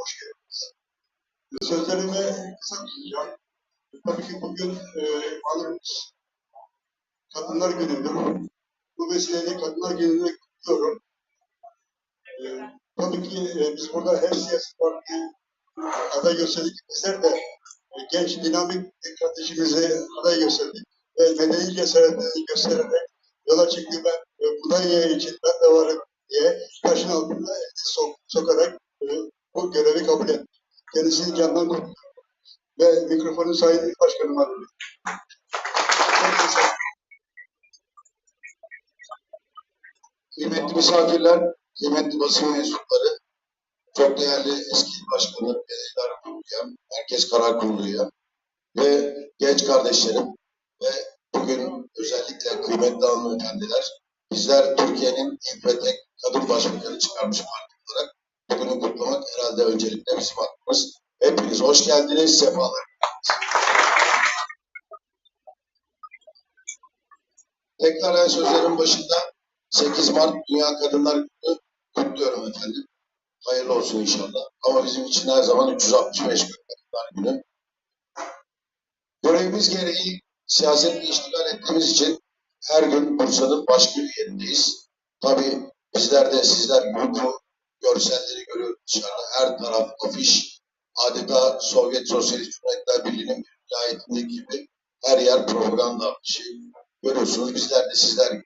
hoş geldiniz. Sözlerime kısa tutacağım. Tabii ki bugün e, malumuz Kadınlar Günü'ndür. Bu vesileyle Kadınlar Günü'nü kutluyorum. E, tabii ki e, biz burada her siyasi parti aday gösterdik. Bizler de e, genç, dinamik bir kardeşimizi aday gösterdik. Ve medeni cesaretini göstererek yola çıktı. Ben e, Mudanya için ben de varım diye taşın altında sok, sokarak e, bu görevi kabul etti. Kendisini candan kutluyorum. Ve mikrofonu Sayın İl Başkanıma veriyorum. Kıymetli misafirler, kıymetli basın mensupları, çok değerli eski başkanı, belediyeler kuruluya, Merkez Karar Kurulu'ya ve genç kardeşlerim ve bugün özellikle kıymetli hanımefendiler, bizler Türkiye'nin ilk ve tek kadın başbakanı çıkarmış parti olarak bugünü kutlamak herhalde öncelikle bizim hakkımız. Hepiniz hoş geldiniz, sefalar. Tekrar en sözlerin başında 8 Mart Dünya Kadınlar Günü kutluyorum efendim. Hayırlı olsun inşallah. Ama bizim için her zaman 365 gün Kadınlar Günü. Görevimiz gereği siyasetle iştigal ettiğimiz için her gün Bursa'nın başka bir yerindeyiz. Tabii bizler de sizler gibi bu görselleri görüyoruz dışarıda. Her taraf afiş, adeta Sovyet Sosyalist Cumhuriyetler Birliği'nin bir vilayetindeki gibi her yer propaganda afişi. Görüyorsunuz bizler de sizler gibi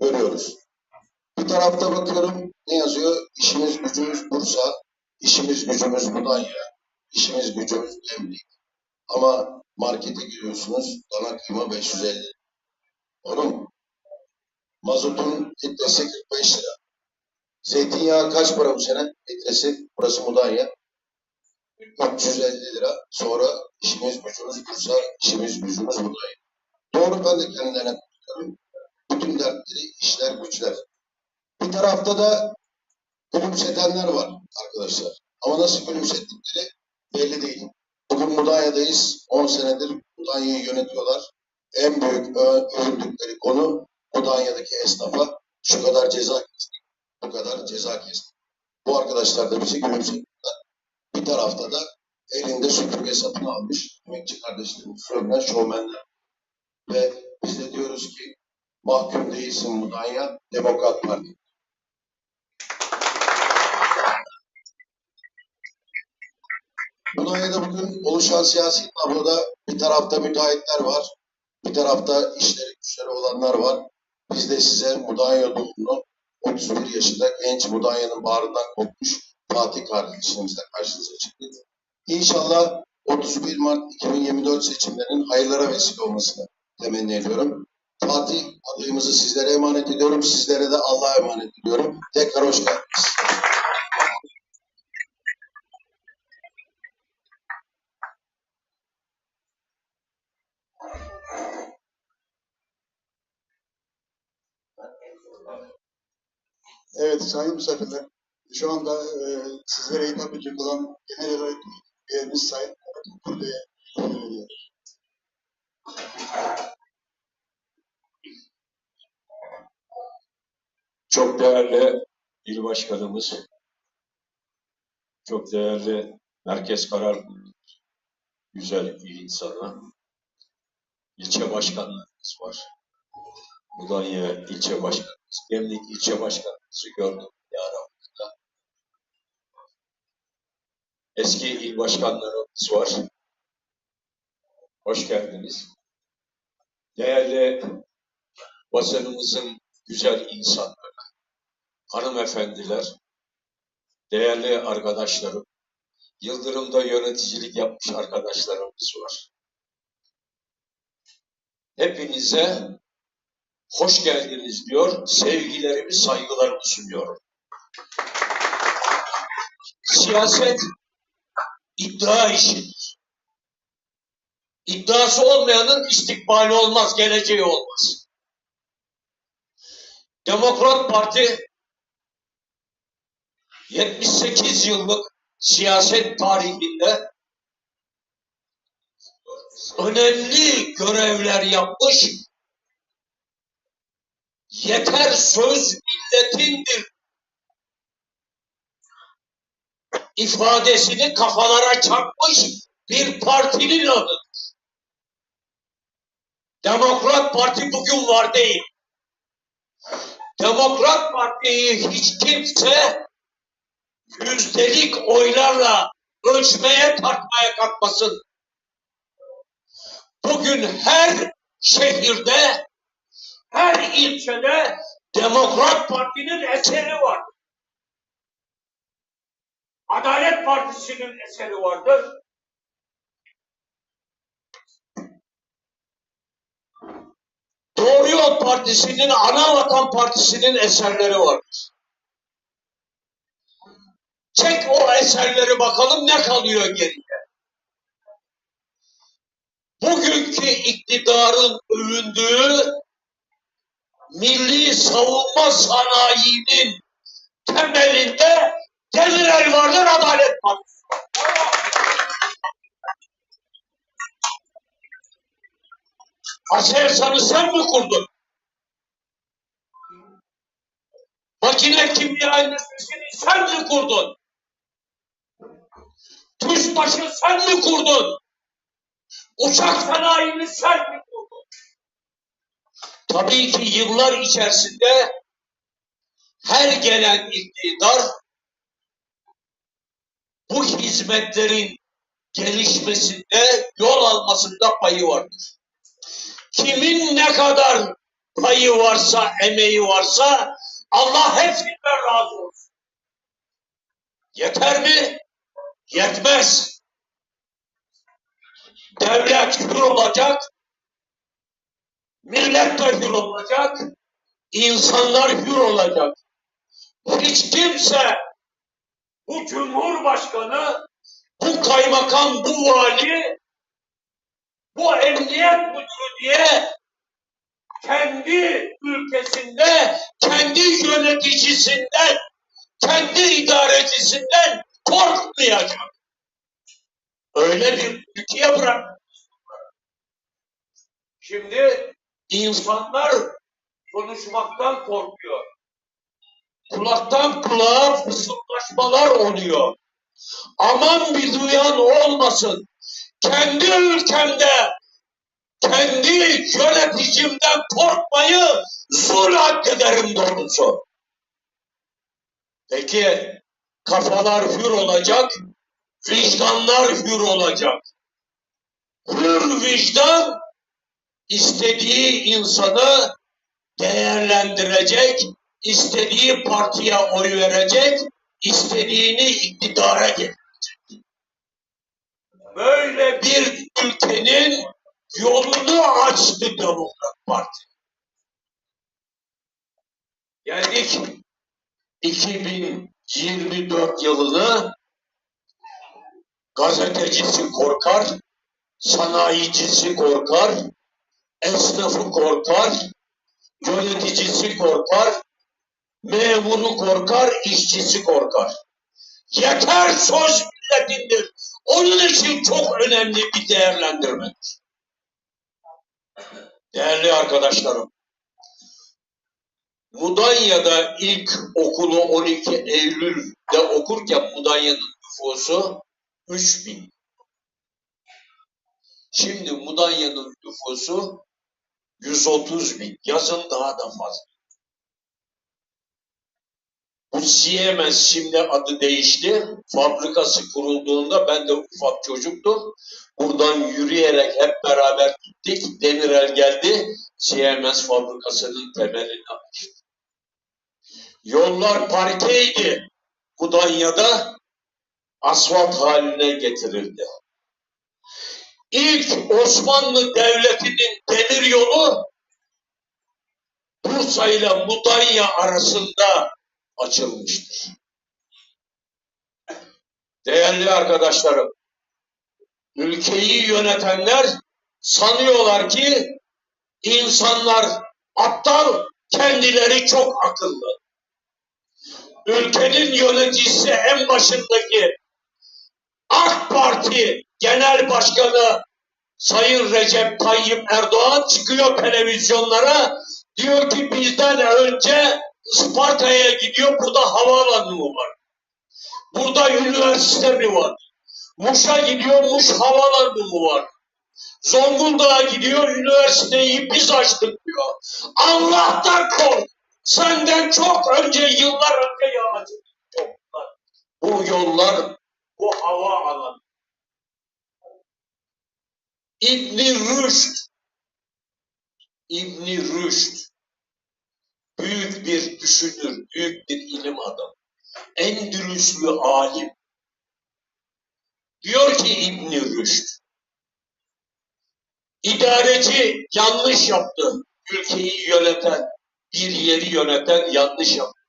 görüyoruz. Bir tarafta bakıyorum ne yazıyor? İşimiz gücümüz Bursa, işimiz gücümüz Mudanya, işimiz gücümüz Gemlik. Ama markete giriyorsunuz, dana kıyma 550. Doğru mu? Mazotun litresi 45 lira. Zeytinyağı kaç para bu sene? Litresi, burası Mudanya. 350 lira. Sonra işimiz gücümüz Bursa, işimiz gücümüz Mudanya. Doğru ben de kendilerine. Bütün dertleri işler güçler. Bir tarafta da gülümsetenler var arkadaşlar. Ama nasıl gülümsettikleri belli değil. Bugün Mudanya'dayız. 10 senedir Mudanya'yı yönetiyorlar. En büyük övündükleri konu Mudanya'daki esnafa şu kadar ceza kestik, bu kadar ceza kestik. Bu arkadaşlar da bizi gülümsetiyorlar. Bir tarafta da elinde süpürge satın almış emekçi kardeşlerimiz söylenen şovmenler. Ve biz de diyoruz ki mahkum değilsin Mudanya, Demokrat Parti. Mudanya'da bugün oluşan siyasi tabloda bir tarafta müteahhitler var, bir tarafta işleri güçleri olanlar var. Biz de size Mudanya doğumlu 31 yaşında genç Mudanya'nın bağrından kopmuş Fatih kardeşimizle karşınıza çıktık. İnşallah 31 Mart 2024 seçimlerinin hayırlara vesile olmasını temenni ediyorum. Fatih adayımızı sizlere emanet ediyorum. Sizlere de Allah'a emanet ediyorum. Tekrar hoş geldiniz. Evet sayın misafirler, şu anda e, sizlere hitap edecek olan genel olarak üyemiz Sayın hitap ediyor. Çok değerli il başkanımız, çok değerli merkez karar güzel il insanı, ilçe başkanlarımız var. Mudanya ilçe başkanımız, Gemlik ilçe başkanımızı gördüm ya aramızda. Eski il başkanlarımız var. Hoş geldiniz. Değerli basınımızın güzel insanları, hanımefendiler, değerli arkadaşlarım, Yıldırım'da yöneticilik yapmış arkadaşlarımız var. Hepinize hoş geldiniz diyor, sevgilerimi, saygılarımı sunuyorum. Siyaset iddia işidir. İddiası olmayanın istikbali olmaz, geleceği olmaz. Demokrat Parti 78 yıllık siyaset tarihinde önemli görevler yapmış. Yeter söz milletindir. ifadesini kafalara çakmış bir partinin adı. Demokrat Parti bugün var değil. Demokrat Parti'yi hiç kimse yüzdelik oylarla ölçmeye tartmaya kalkmasın. Bugün her şehirde, her ilçede Demokrat Parti'nin eseri var. Adalet Partisi'nin eseri vardır. Doğru Yol Partisi'nin, Anavatan Partisi'nin eserleri vardır. Çek o eserleri bakalım ne kalıyor geriye. Bugünkü iktidarın övündüğü milli savunma sanayinin temelinde Demirel vardır Adalet Partisi. Aselsan'ı sen mi kurdun? Makine kimya endüstrisini sen mi kurdun? Tuşbaşı sen mi kurdun? Uçak sanayini sen mi? Tabii ki yıllar içerisinde her gelen iktidar bu hizmetlerin gelişmesinde, yol almasında payı vardır. Kimin ne kadar payı varsa, emeği varsa Allah hepsinden razı olsun. Yeter mi? Yetmez. Devlet hür olacak, millet de hür olacak, insanlar hür olacak. Hiç kimse bu cumhurbaşkanı, bu kaymakam, bu vali, bu emniyet müdürü diye kendi ülkesinde, kendi yöneticisinden, kendi idarecisinden korkmayacak. Öyle bir ülkeye bırak. Şimdi insanlar konuşmaktan korkuyor. Kulaktan kulağa fısıldaşmalar oluyor. Aman bir duyan olmasın. Kendi ülkemde kendi yöneticimden korkmayı zul addederim doğrusu. Peki kafalar hür olacak, vicdanlar hür olacak. Hür vicdan istediği insanı değerlendirecek, istediği partiye oy verecek, istediğini iktidara getirecek. Böyle bir ülkenin yolunu açtı Demokrat Parti. Geldik 2024 yılını gazetecisi korkar, sanayicisi korkar, esnafı korkar, yöneticisi korkar, memuru korkar, işçisi korkar. Yeter söz milletindir. Onun için çok önemli bir değerlendirmedir. Değerli arkadaşlarım, Mudanya'da ilk okulu 12 Eylül'de okurken Mudanya'nın nüfusu 3000. Şimdi Mudanya'nın nüfusu 130 bin. Yazın daha da fazla. Bu Siemens şimdi adı değişti. Fabrikası kurulduğunda ben de ufak çocuktum. Buradan yürüyerek hep beraber gittik. Demirel geldi. Siemens fabrikasının temelini açtı. Yollar parkeydi. Mudanya'da asfalt haline getirildi. İlk Osmanlı Devleti'nin demir yolu Bursa ile Mudanya arasında açılmıştır. Değerli arkadaşlarım, ülkeyi yönetenler sanıyorlar ki insanlar aptal, kendileri çok akıllı. Ülkenin yöneticisi en başındaki AK Parti Genel Başkanı Sayın Recep Tayyip Erdoğan çıkıyor televizyonlara diyor ki bizden önce Isparta'ya gidiyor burada havaalanı mı var? Burada üniversite mi var? Muş'a gidiyor, Muş havalanı mı var? Zonguldak'a gidiyor, üniversiteyi biz açtık diyor. Allah'tan kork! Senden çok önce, yıllar önce yağacak yollar. Bu yollar, bu hava alanı. İbni Rüşd, İbni Rüşd, büyük bir düşünür, büyük bir ilim adamı. Endülüslü alim. Diyor ki İbni Rüşd, idareci yanlış yaptı. Ülkeyi yöneten, bir yeri yöneten yanlış yaptı.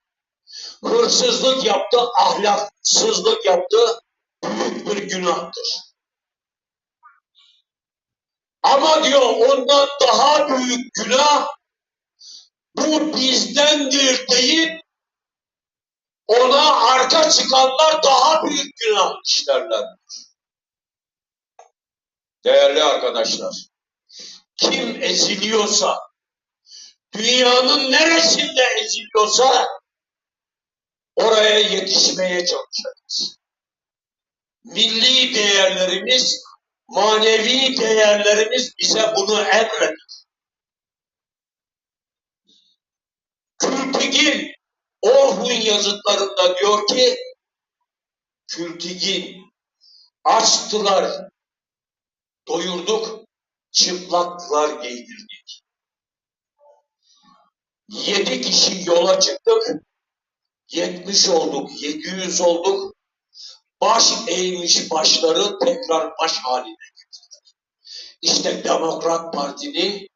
Hırsızlık yaptı, ahlaksızlık yaptı, büyük bir günahtır. Ama diyor ondan daha büyük günah bu bizdendir deyip ona arka çıkanlar daha büyük günah işlerler. Değerli arkadaşlar, kim eziliyorsa, dünyanın neresinde eziliyorsa oraya yetişmeye çalışacağız. Milli değerlerimiz, manevi değerlerimiz bize bunu emrediyor. Kültigin Orhun yazıtlarında diyor ki Kültigin açtılar, doyurduk, çıplaklar giydirdik. Yedi kişi yola çıktık, yetmiş olduk, yedi yüz olduk, baş eğmiş başları tekrar baş haline getirdik. İşte Demokrat Parti'nin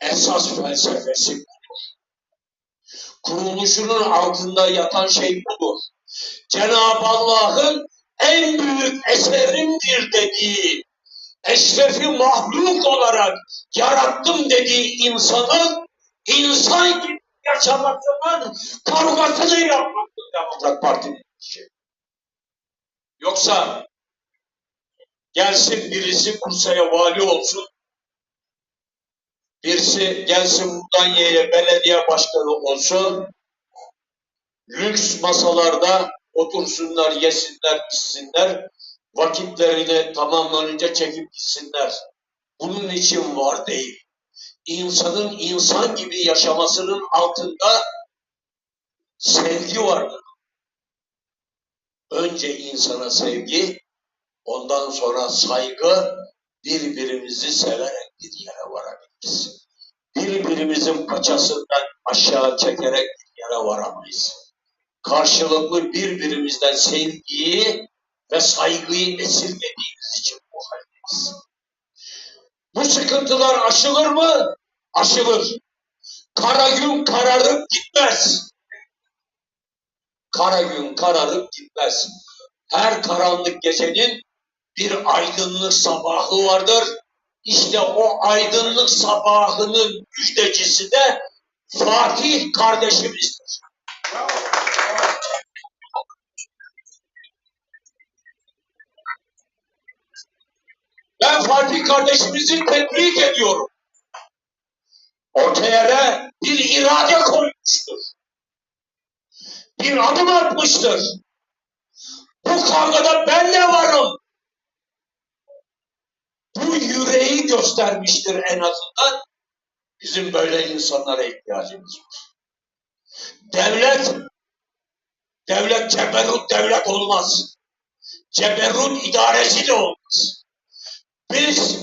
esas felsefesi budur. Kuruluşunun altında yatan şey budur. Cenab-ı Allah'ın en büyük eserimdir dediği, eşrefi mahluk olarak yarattım dediği insanın insan gibi yaşamasının kavgasını yapmaktır Demokrat Parti'nin işi. Yoksa gelsin birisi Bursa'ya vali olsun, birisi gelsin Mudanya'ya belediye başkanı olsun, lüks masalarda otursunlar, yesinler, içsinler, vakitlerini tamamlanınca çekip gitsinler. Bunun için var değil. İnsanın insan gibi yaşamasının altında sevgi vardır. Önce insana sevgi, ondan sonra saygı, birbirimizi severek bir yere varabiliriz. Birbirimizin paçasından aşağı çekerek bir yere varamayız. Karşılıklı birbirimizden sevgiyi ve saygıyı esirgediğimiz için bu haldeyiz. Bu sıkıntılar aşılır mı? Aşılır. Kara gün kararıp gitmez. Kara gün kararıp gitmez. Her karanlık gecenin bir aydınlık sabahı vardır. İşte o aydınlık sabahının müjdecisi de Fatih kardeşimizdir. Ben Fatih kardeşimizi tebrik ediyorum. Ortaya bir irade koymuştur. Bir adım atmıştır. Bu kavgada ben de varım. Bu yüreği göstermiştir en azından. Bizim böyle insanlara ihtiyacımız var. Devlet, devlet ceberut devlet olmaz. Ceberut idareci de olmaz. Biz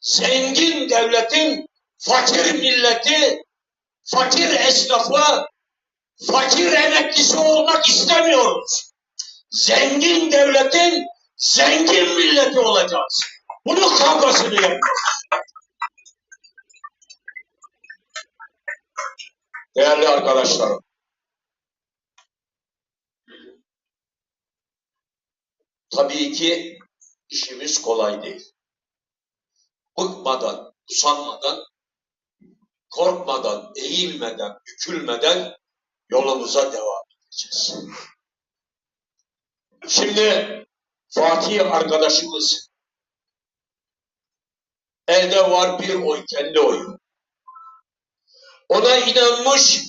zengin devletin fakir milleti, fakir esnafı, fakir emeklisi olmak istemiyoruz. Zengin devletin zengin milleti olacağız. Bunun kavgasını yapıyoruz. Değerli arkadaşlarım, tabii ki işimiz kolay değil. Bıkmadan, usanmadan, korkmadan, eğilmeden, bükülmeden yolumuza devam edeceğiz. Şimdi Fatih arkadaşımız elde var bir oy, kendi oyu. Ona inanmış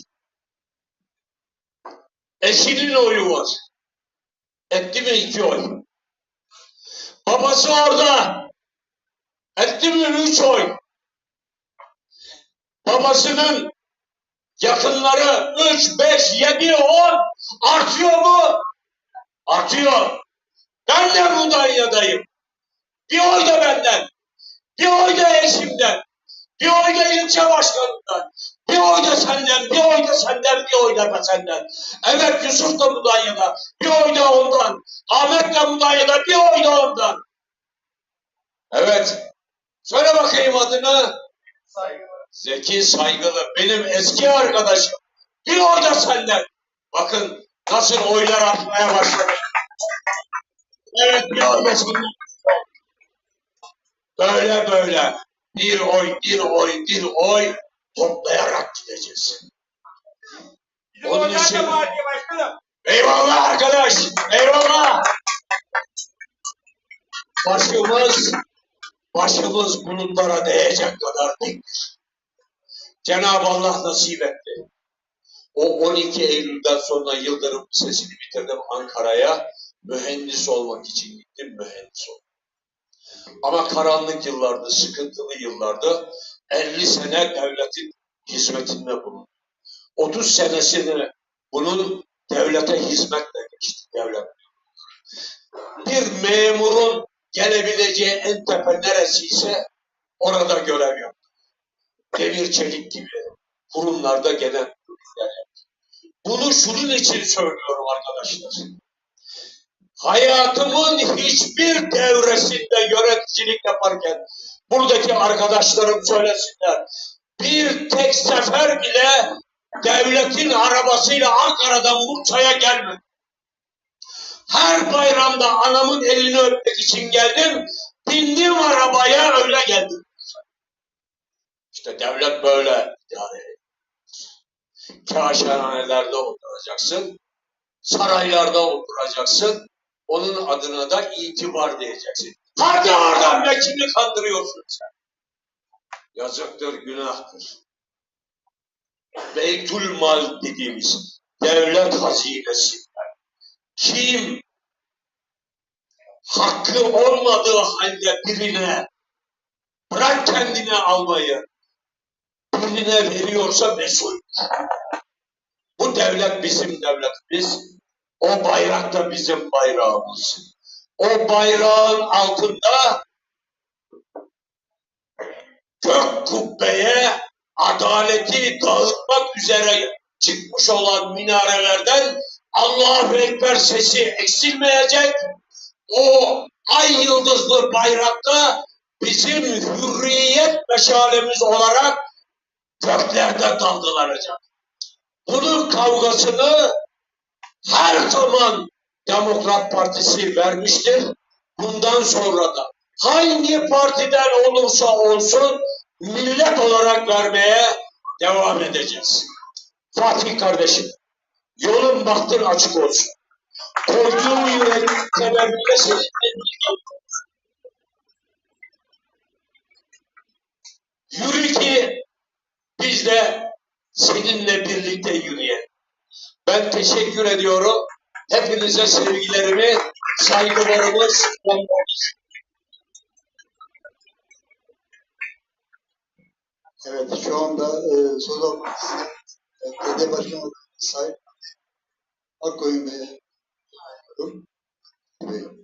eşinin oyu var. Etti mi iki oy? Babası orada. Etti mi üç oy? Babasının yakınları üç, beş, yedi, on artıyor mu? Artıyor. Ben de Mudanya'dayım. Bir oy da benden. Bir oy da eşimden. Bir oy da ilçe başkanından. Bir oy da senden, bir oy da senden, bir oy da senden. Evet Yusuf da Mudanya'da. Bir oy da ondan. Ahmet de Mudanya'da. Bir oy da ondan. Evet. Söyle bakayım adını. Zeki Saygılı. Benim eski arkadaşım. Bir oy da senden. Bakın nasıl oylar atmaya başladı. Evet bir oy da senden. Böyle böyle. Bir oy, bir oy, bir oy toplayarak gideceğiz. Onun için eyvallah arkadaş, eyvallah. Başımız, başımız bulutlara değecek kadar dik. Cenab-ı Allah nasip etti. O 12 Eylül'den sonra Yıldırım Lisesi'ni bitirdim Ankara'ya. Mühendis olmak için gittim, mühendis oldum. Ama karanlık yıllardı, sıkıntılı yıllardı. 50 sene devletin hizmetinde bulundum. 30 senesini bunun devlete hizmetle geçti. Devlet. Bir memurun gelebileceği en tepe neresiyse orada görev yaptı. Demir çelik gibi kurumlarda müdürlükler yaptı. Bunu şunun için söylüyorum arkadaşlar. Hayatımın hiçbir devresinde yöneticilik yaparken buradaki arkadaşlarım söylesinler. Bir tek sefer bile devletin arabasıyla Ankara'dan Bursa'ya gelmedim. Her bayramda anamın elini öpmek için geldim. Bindim arabaya öyle geldim. İşte devlet böyle idare ediyor. Kaşhanelerde oturacaksın. Saraylarda oturacaksın. Onun adına da itibar diyeceksin. Hadi oradan be kimi kandırıyorsun sen? Yazıktır, günahtır. Beytül mal dediğimiz devlet hazinesinden kim hakkı olmadığı halde birine bırak kendine almayı birine veriyorsa mesul. Bu devlet bizim devletimiz. O bayrak da bizim bayrağımız. O bayrağın altında gök kubbeye adaleti dağıtmak üzere çıkmış olan minarelerden Allahu Ekber sesi eksilmeyecek. O ay yıldızlı bayrakta bizim hürriyet meşalemiz olarak göklerde dalgalanacak. Bunun kavgasını her zaman Demokrat Partisi vermiştir. Bundan sonra da hangi partiden olursa olsun millet olarak vermeye devam edeceğiz. Fatih kardeşim, yolun bahtın açık olsun. Koyduğun yürek sebebiyle seni Yürü ki biz de seninle birlikte yürüyelim. Ben teşekkür ediyorum. Hepinize sevgilerimi, saygılarımı sunmak Evet, şu anda e, söz almak isteyen e, BD Başkanı Sayın Akkoyun Bey'e. Bey.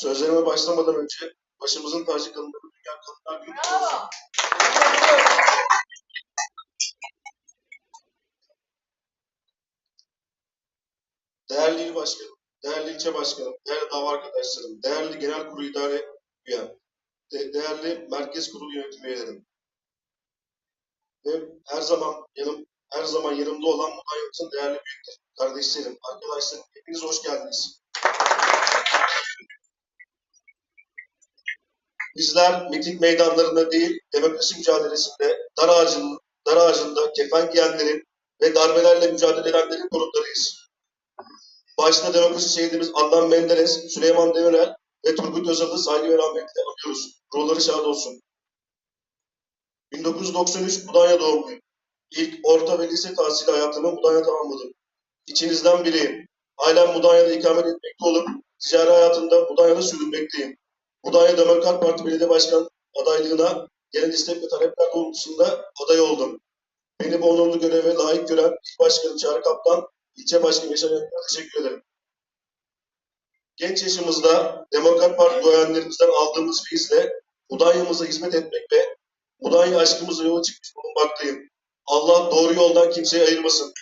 Sözlerime başlamadan önce başımızın tacı kadınları Dünya Kadınlar Günü olsun. Değerli il başkanım, değerli ilçe başkanım, değerli dava arkadaşlarım, değerli genel kurulu idare üyem, de- değerli merkez kurulu yönetim üyelerim ve her zaman yanım her zaman yanımda olan Mudanya'mızın değerli büyüklerim, kardeşlerim, arkadaşlarım, hepiniz hoş geldiniz. Bizler miting meydanlarında değil, demokrasi mücadelesinde, dar ağacının, dar ağacında kefen giyenlerin ve darbelerle mücadele edenlerin konuklarıyız. Başta demokrasi şehidimiz Adnan Menderes, Süleyman Demirel ve Turgut Özal'ı saygı ve rahmetle anıyoruz. Ruhları şad olsun. 1993 Mudanya doğumluyum. İlk orta ve lise tahsili hayatımı Mudanya'da tamamladım. İçinizden biriyim. Ailem Mudanya'da ikamet etmekte olup ticari hayatında Mudanya'da sürdürmekteyim. Mudanya Demokrat Parti Belediye Başkan adaylığına gelen istek ve talepler doğrultusunda aday oldum. Beni bu onurlu göreve layık gören İl Başkanı Çağrı Kaptan, ilçe başkanı Yaşar Yönetmen'e teşekkür ederim. Genç yaşımızda Demokrat Parti duayenlerimizden aldığımız feyizle Mudanya'mıza hizmet etmek ve Mudanya aşkımızla yola çıkmış bulunmaktayım. Allah doğru yoldan kimseyi ayırmasın.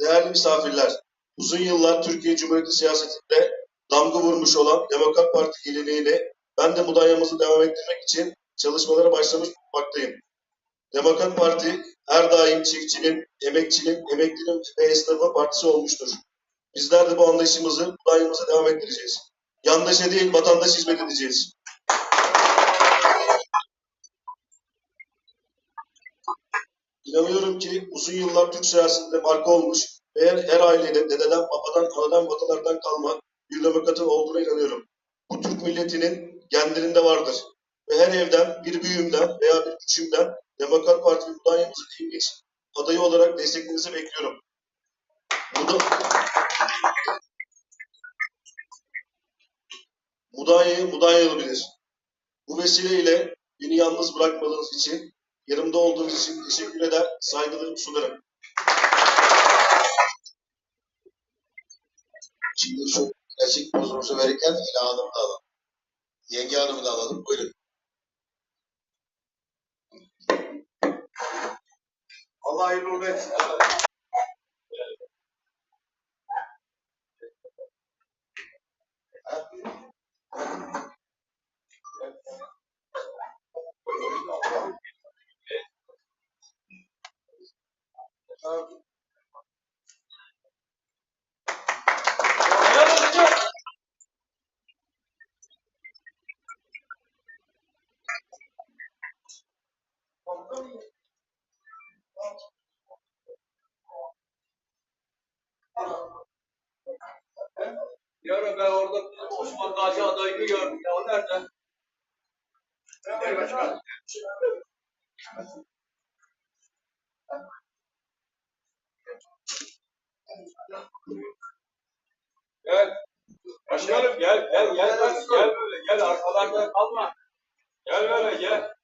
Değerli misafirler, uzun yıllar Türkiye Cumhuriyeti siyasetinde damga vurmuş olan Demokrat Parti geleneğini ben de Mudanya'mızı devam ettirmek için çalışmalara başlamış bulunmaktayım. Demokrat Parti her daim çiftçinin, emekçinin, emeklinin ve esnafın partisi olmuştur. Bizler de bu anlayışımızı Mudanya'mıza devam ettireceğiz. Yandaşa değil vatandaş hizmet edeceğiz. İnanıyorum ki uzun yıllar Türk siyasetinde marka olmuş ve her, ailenin dededen, babadan, anadan, babalardan kalma bir demokratın olduğuna inanıyorum. Bu Türk milletinin genlerinde vardır. Ve her evden, bir büyüğümden veya bir küçüğümden Demokrat Parti en genç adayı olarak desteklerinizi bekliyorum. Muda... Mudanya'yı Mudanyalı bilir. Bu vesileyle beni yalnız bırakmadığınız için, yanımda olduğunuz için teşekkür eder, saygılarımı sunarım. Şimdi şu klasik pozumuzu verirken Ela Hanım'ı da alalım. Yenge Hanım'ı da alalım. Buyurun. Allah hayırlı uğurlu etsin. Yarın ben orada Osman Gazi adayını gördüm ya. O nerede? Nerede başkan? Gel. Başkanım gel gel gel gel, gel böyle gel arkalarda kalma. Gel böyle gel.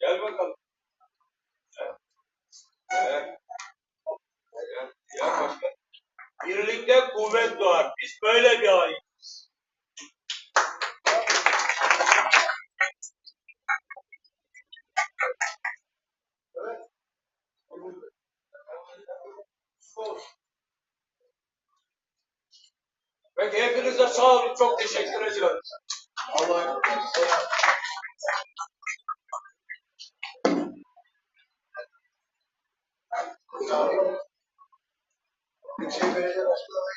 Gel bakalım. Gel. Gel. Gel, gel. Birlikte kuvvet doğar. Biz böyle bir ay. Peki hepinize sağ olun. Çok teşekkür ediyorum. Allah'a Belediye Başkanı